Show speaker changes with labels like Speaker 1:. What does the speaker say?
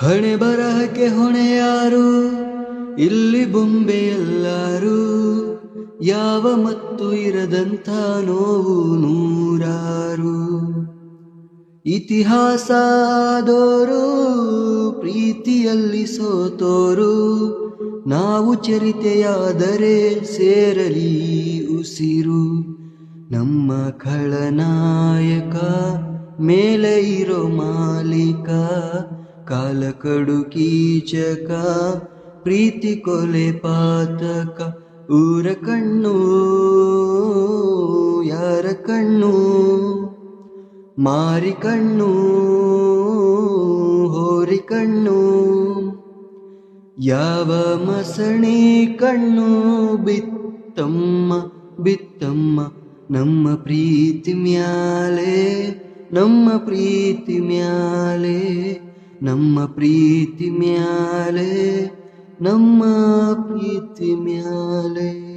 Speaker 1: ಹಣೆ ಬರಹಕ್ಕೆ ಹೊಣೆ ಯಾರು? ಇಲ್ಲಿ ಬೊಂಬೆ ಎಲ್ಲಾರು. ಯಾವ ಮತ್ತು ಇರದಂಥ ನೋವು ನೂರಾರು. ಇತಿಹಾಸ ಆದೋರು, ಪ್ರೀತಿಯಲ್ಲಿ ಸೋತೋರು. ನಾವು ಚರಿತೆಯಾದರೆ ಸೇರಲಿ ಉಸಿರು. ನಮ್ಮ ಖಳನಾಯಕ, ಮೇಲೆ ಇರೋ ಮಾಲೀಕ ಕಾಲ ಕಡು ಕೀಚಕ ಪ್ರೀತಿ ಕೊಲೆ ಪಾತಕ, ಊರ ಕಣ್ಣು, ಯಾರ ಕಣ್ಣು, ಮಾರಿ ಕಣ್ಣು, ಹೋರಿ ಕಣ್ಣು, ಯಾವ ಮಸಣಿ ಕಣ್ಣು ಬಿತ್ತಮ್ಮ ಬಿತ್ತಮ್ಮ, ನಮ್ಮ ಪ್ರೀತಿ ಮ್ಯಾಲೆ, ನಮ್ಮ ಪ್ರೀತಿ ಮ್ಯಾಲೆ. ನಮ್ಮ ಪ್ರೀತಿ ಮ್ಯಾಲೆ ನಮ್ಮ ಪ್ರೀತಿ ಮ್ಯಾಲೆ.